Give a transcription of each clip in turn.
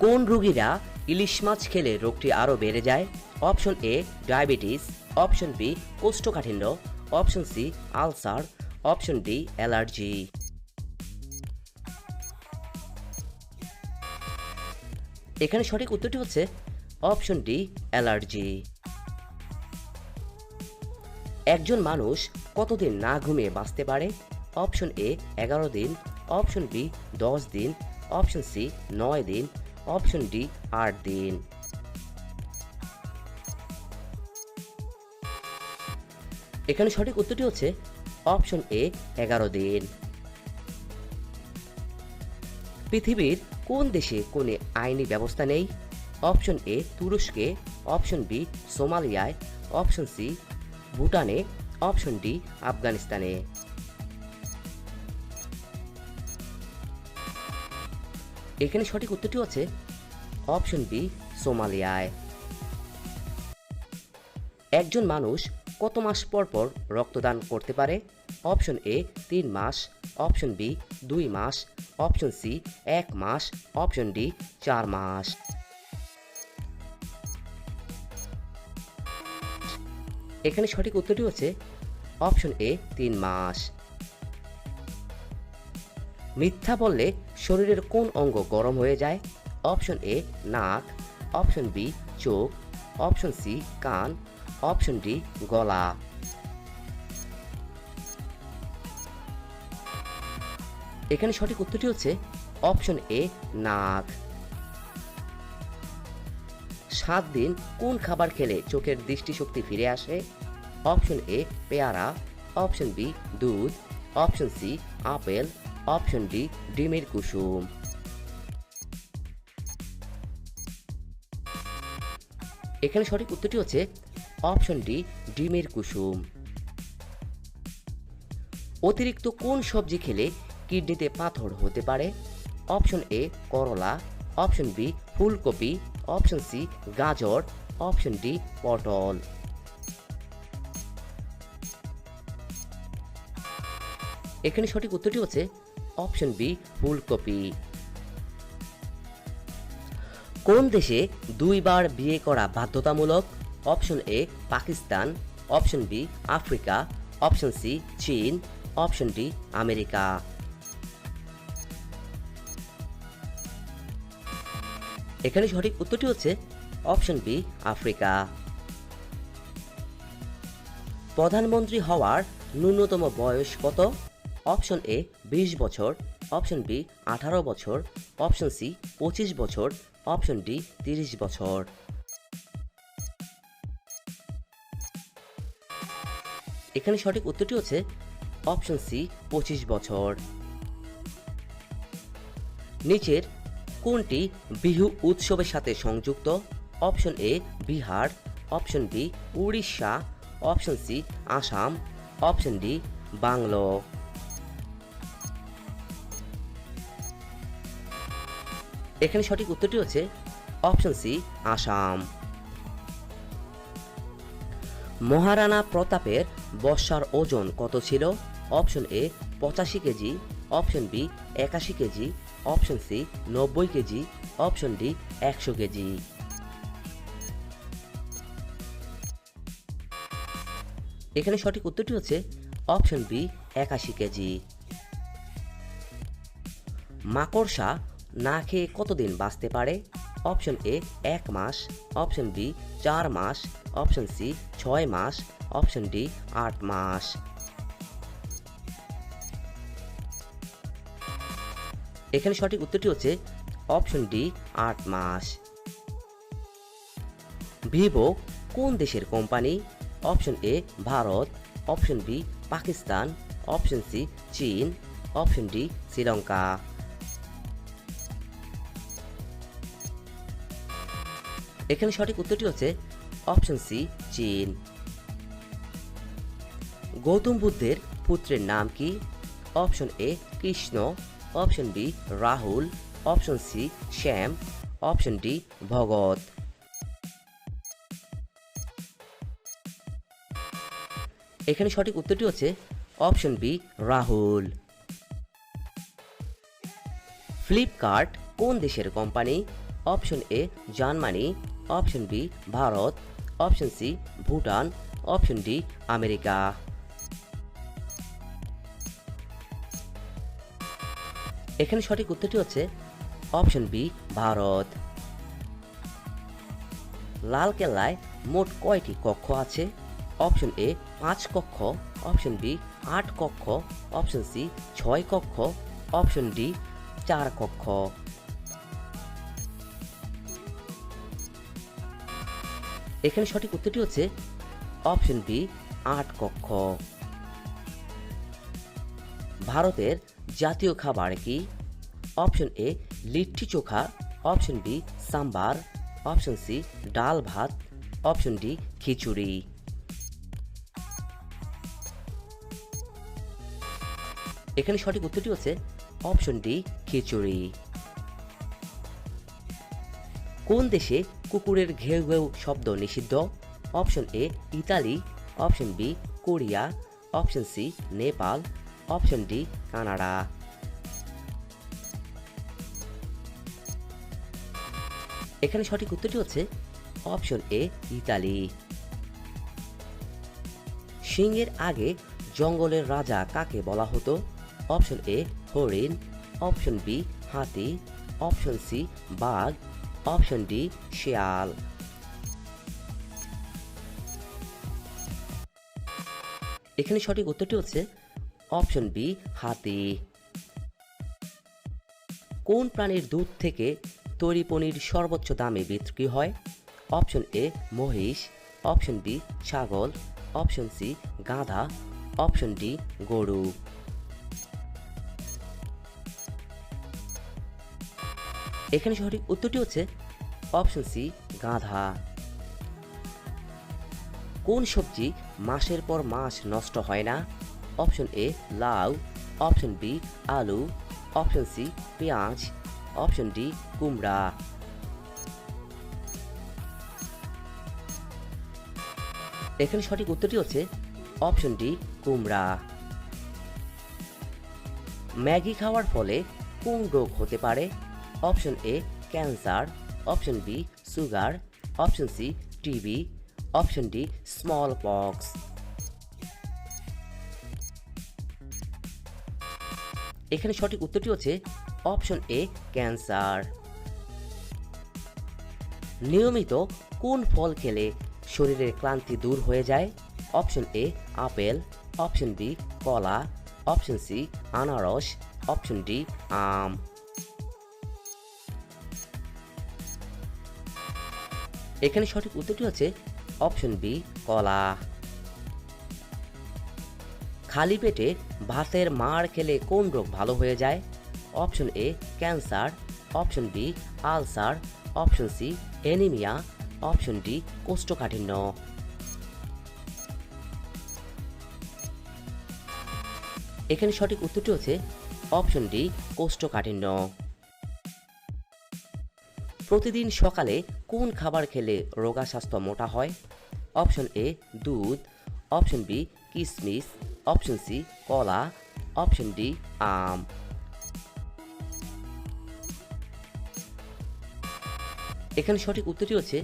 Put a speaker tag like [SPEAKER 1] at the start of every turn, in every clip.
[SPEAKER 1] কোন রোগীরা ইলিশ মাছ খেলে রোগটি আরও বেড়ে যায়? Option A, diabetes, option B, কোষ্ঠকাঠিন্য, option C, ulcer, option D, allergy. এখানে সঠিক উত্তরটি হচ্ছে অপশন ডি, অ্যালার্জি। একজন মানুষ কতদিন না ঘুমিয়ে বাঁচতে পারে? অপশন এ, এগারো দিন, অপশন বি, দশ দিন, অপশন সি, নয় দিন অপশন ডি আট দিন এখানে সঠিক উত্তরটি হচ্ছে অপশন এ এগারো দিন। পৃথিবীর কোন দেশে কোনো আইনি ব্যবস্থা নেই? অপশন এ তুরস্কে। অপশন বি সোমালিয়ায়। অপশন সি ভুটানে। অপশন ডি আফগানিস্তানে। এখানে সঠিক উত্তরটি হচ্ছে অপশন বি, সোমালিয়ায়। একজন মানুষ কত মাস পর পর রক্তদান করতে পারে? অপশন এ, তিন মাস। অপশন বি, দুই মাস। অপশন সি, এক মাস। অপশন ডি, চার মাস। এখানে সঠিক উত্তরটি হচ্ছে অপশন এ, তিন মাস। মিথ্যা বললে শরীরের কোন অঙ্গ গরম হয়ে যায়? অপশন এ, নাক। অপশন বি, চোখ। অপশন সি, কান। অপশন ডি, গলা। এখানে সঠিক উত্তরটি হচ্ছে অপশন এ, নাক। সাত দিন কোন খাবার খেলে চোখের দৃষ্টিশক্তি ফিরে আসে? অপশন এ, পেয়ারা। অপশন বি, দুধ। Option C, apple. Option D, ডিমের কুসুম। এখানে সঠিক উত্তরটি হচ্ছে অপশন ডি, ডিমের কুসুম। অতিরিক্ত কোন সবজি খেলে কিডনিতে পাথর হতে পারে? অপশন এ, করলা। অপশন বি, ফুলকপি। অপশন সি, গাজর। অপশন ডি, পটল। এখানে সঠিক উত্তরটি হচ্ছে অপশন বি ফুলকপি কোন দেশে দুইবার বিয়ে করা বাধ্যতামূলক? Option A, Pakistan. Option B, Africa. Option C, চীন। Option D, America. এখানে সঠিক উত্তরটি হচ্ছে অপশন বি, আফ্রিকা। প্রধানমন্ত্রী হওয়ার ন্যূনতম বয়স কত? অপশন এ বিশ বছর, অপশন বি আঠারো বছর, অপশন সি পঁচিশ বছর, অপশন ডি তিরিশ বছর। এখানে সঠিক উত্তরটি হচ্ছে অপশন সি পঁচিশ বছর। নিচের, কোনটি বিহু উৎসবের সাথে সংযুক্ত? Option A Bihar, option B Orissa, option C Assam, option D bungalow. এখানে সঠিক উত্তরটি হচ্ছে অপশন সি, আসাম। মহারানা প্রতাপের বর্ষার ওজন কত ছিল? অপশন এ, পঁচাশি কেজি। অপশন বি, একাশি কেজি। অপশন সি, নব্বই কেজি। অপশন ডি, একশো কেজি। এখানে সঠিক উত্তরটি হচ্ছে অপশন বি, একাশি কেজি। মাকড়সা না খেয়ে কতদিন বাঁচতে পারে? অপশন এ, এক মাস। অপশন বি, চার মাস। অপশন সি, ছয় মাস। অপশন ডি, আট মাস। এখানে সঠিক উত্তরটি হচ্ছে অপশন ডি, আট মাস। ভিভো, কোন দেশের company? Option A, Bharat. Option B, Pakistan. Option C, চীন। Option D, Sri Lanka. এখানে সঠিক উত্তরটি হচ্ছে অপশন সি, চীন। গৌতম বুদ্ধের পুত্রের নাম কি? Option A, Krishna. Option B, Rahul. Option C, Shyam. Option D Bhagat এখানে সঠিক উত্তরটি হচ্ছে অপশন বি, রাহুল। ফ্লিপকার্ট কোন দেশের company? Option A, Germany. Option B, Bharat. Option C, Bhutan. Option D, America. এখানে সঠিক উত্তরটি হচ্ছে অপশন বি, ভারত। লাল কেল্লায় মোট কয়টি কক্ষ আছে? অপশন এ, পাঁচ কক্ষ। অপশন বি, আট কক্ষ। অপশন সি, ছয় কক্ষ। অপশন ডি, চার কক্ষ। এখানে সঠিক উত্তরটি হচ্ছে অপশন বি, আট কক্ষ। ভারতের জাতীয় খাবার কি? Option A, litti chokha. Option B, sambar. Option C, ডাল ভাত। Option D, khichdi. এখানে সঠিক উত্তরটি হচ্ছে অপশন ডি, খিচুড়ি। কোন দেশে কুকুরের ঘেউ ঘেউ শব্দ নিষিদ্ধ। Option A Italy. Option B Korea. Option C Nepal. Option D Canada. এখানে সঠিক উত্তরটি হচ্ছে অপশন এ ইতালি। সিংহের আগে জঙ্গলের রাজা কাকে বলা হতো? অপশন এ হরিণ। অপশন বি হাতি। অপশন সি বাঘ। অপশন ডি শিয়াল এখানে সঠিক উত্তরটি হচ্ছে অপশন বি হাতি। কোন প্রাণীর দুধ থেকে তৈরি পনির সর্বোচ্চ দামে বিক্রি হয়? অপশন এ মহিষ। অপশন বি ছাগল। অপশন সি গাধা। অপশন ডি গরু। এখানে সঠিক উত্তরটি হচ্ছে অপশন সি, গাধা। কোন সবজি মাসের পর মাস নষ্ট হয় না? অপশন এ, লাউ। অপশন বি, আলু। অপশন সি, পেঁয়াজ। অপশন ডি, কুমড়া। এখানে সঠিক উত্তরটি হচ্ছে অপশন ডি, কুমড়া। ম্যাগি খাওয়ার ফলে কোন রোগ হতে পারে? Option A cancer option B sugar option C TB option D smallpox এখানে সঠিক উত্তরটি হচ্ছে অপশন এ ক্যান্সার নিয়মিত কোন ফল খেলে শরীরের ক্লান্তি দূর হয়ে যায়? Option A apple. Option B কলা. অপশন সি আনারস. অপশন ডি আম. এখানে সঠিক উত্তরটি হচ্ছে অপশন বি, কলা। খালি পেটে ভাতের মার খেলে কোন রোগ ভালো হয়ে যায়? Option A, cancer. Option B, ulcer. Option C, anaemia. Option D, কোষ্ঠকাঠিন্য। এখানে সঠিক উত্তরটি হচ্ছে অপশন ডি, কোষ্ঠকাঠিন্য। প্রতিদিন সকালে কোন খাবার খেলে রোগা স্বাস্থ্য মোটা হয়? অপশন এ দুধ। অপশন বি কিশমিশ অপশন সি কলা। অপশন ডি আম। এখানে সঠিক উত্তরটি হচ্ছে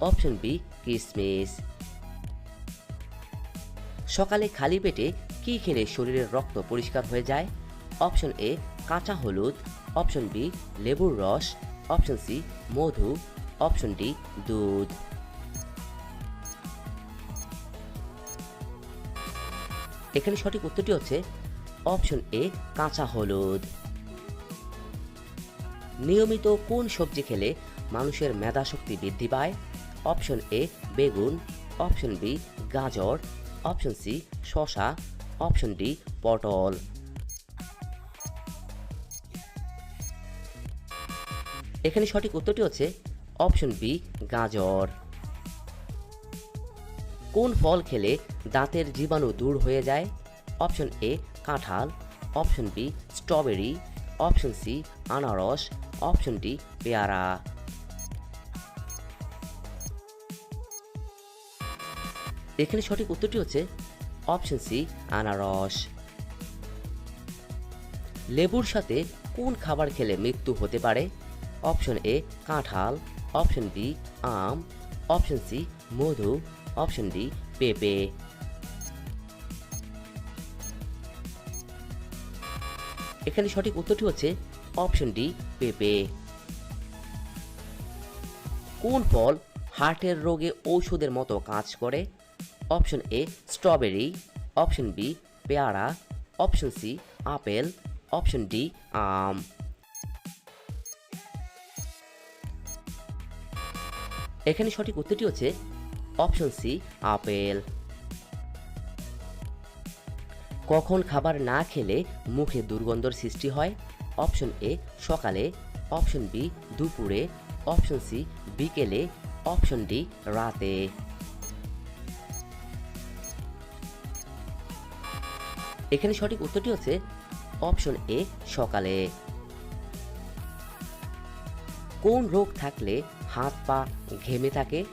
[SPEAKER 1] অপশন বি কিশমিশ সকালে খালি পেটে কি খেলে শরীরের রক্ত পরিষ্কার হয়ে যায়? অপশন এ কাঁচা হলুদ। অপশন বি লেবুর রস। অপশন সি, মধু। অপশন ডি, দুধ। এখানে সঠিক উত্তরটি হচ্ছে অপশন এ, কাঁচা হলুদ। নিয়মিত কোন সবজি খেলে মানুষের মেধা শক্তি বৃদ্ধি পায়? অপশন এ, বেগুন। অপশন বি, গাজর। অপশন সি শশা অপশন ডি, পটল। এখানে সঠিক উত্তরটি হচ্ছে অপশন বি, গাজর। কোন ফল খেলে দাঁতের জীবাণু দূর হয়ে যায়? অপশন এ, কাঁঠাল। Option B, strawberry. Option C, আনারস। অপশন ডি, পেয়ারা। এখানে সঠিক উত্তরটি হচ্ছে অপশন সি, আনারস। লেবুর সাথে কোন খাবার খেলে মৃত্যু হতে পারে? অপশন এ কাঁঠাল, অপশন বি আম, অপশন সি মধু, অপশন ডি পেঁপে। এখানে সঠিক উত্তরটি হচ্ছে অপশন ডি পেঁপে। কোন ফল হার্টের রোগে ঔষধের মতো কাজ করে? Option A strawberry, option B পেয়ারা, option C apple, option D আম। এখানে সঠিক উত্তরটি হচ্ছে অপশন সি, আপেল। কখন খাবার না খেলে মুখে দুর্গন্ধর সৃষ্টি হয়? অপশন এ, সকালে। অপশন বি, দুপুরে। অপশন সি, বিকেলে। অপশন ডি, রাতে। এখানে সঠিক উত্তরটি হচ্ছে অপশন এ, সকালে। কোন রোগ থাকলে হাত পা ঘেমে থাকে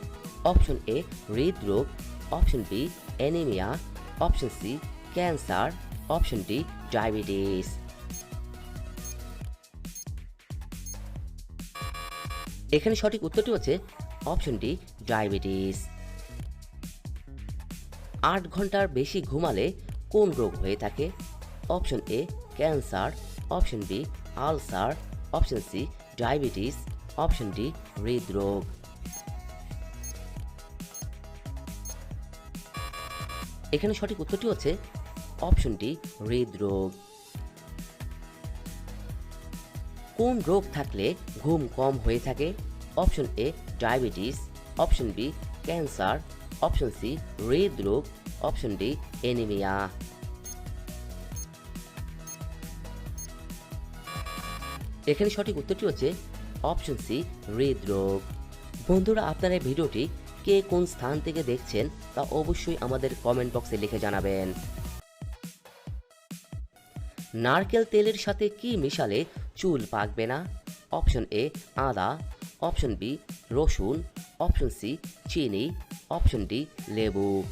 [SPEAKER 1] অপশন এ হৃদরোগ option B anaemia option C cancer option D diabetes এখানে সঠিক উত্তরটি হচ্ছে অপশন ডি ডায়াবেটিস আট ঘণ্টার বেশি ঘুমালে কোন রোগ হয়ে থাকে? Option A cancer option B ulcer option C diabetes option D হৃদরোগ। এখানে সঠিক উত্তরটি হচ্ছে অপশন ডি হৃদরোগ। কোন রোগ থাকলে ঘুম কম হয়ে থাকে? Option A diabetes, option B cancer, option C হৃদরোগ, অপশন ডি এনিমিয়া। এখানে সঠিক উত্তরটি হচ্ছে অপশন সি হৃদরোগ বন্ধুরা, আপনারা ভিডিওটি কে কোন স্থান থেকে দেখছেন তা অবশ্যই আমাদের কমেন্ট বক্সে লিখে জানাবেন। নারকেল তেলের সাথে কি মিশালে চুল পাকবে না? অপশন এ, আদা। অপশন বি, রসুন। অপশন সি, চিনি। অপশন ডি, লেবু।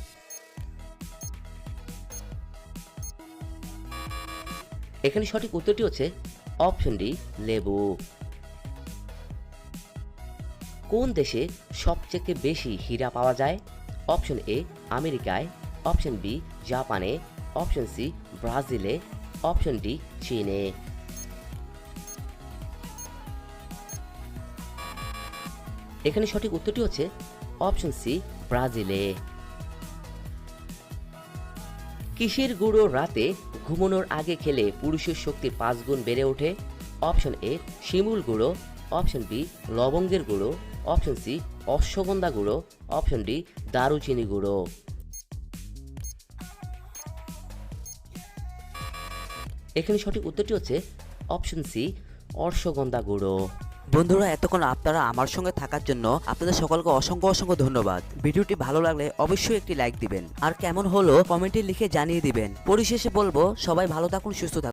[SPEAKER 1] এখানে সঠিক উত্তরটি হচ্ছে অপশন ডি, লেবু। কোন দেশে সবচেয়ে বেশি হীরা পাওয়া যায়? অপশন এ আমেরিকায়। অপশন বি জাপানে। অপশন সি ব্রাজিলে। অপশন ডি চীনে। এখানে সঠিক উত্তরটি হচ্ছে অপশন সি ব্রাজিলে। কিসের গুঁড়ো রাতে ঘুমানোর আগে খেলে পুরুষের শক্তি পাঁচ গুণ বেড়ে ওঠে? অপশন এ শিমুল গুঁড়ো। অপশন বি লবঙ্গের গুঁড়ো। অপশন সি, অশ্বগন্ধা গুঁড়ো। অপশন ডি, দারুচিনি গুঁড়ো। এখানে সঠিক উত্তরটি হচ্ছে অপশন সি, অশ্বগন্ধা গুঁড়ো।
[SPEAKER 2] বন্ধুরা, এতক্ষণ আপনারা আমার সঙ্গে থাকার জন্য আপনাদের সকলকে অসংখ্য অসংখ্য ধন্যবাদ। ভিডিওটি ভালো লাগলে অবশ্যই একটি লাইক দিবেন। আর কেমন হলো, কমেন্টে লিখে জানিয়ে দিবেন। পরিশেষে বলব, সবাই ভালো থাকুন, সুস্থ থাকুন।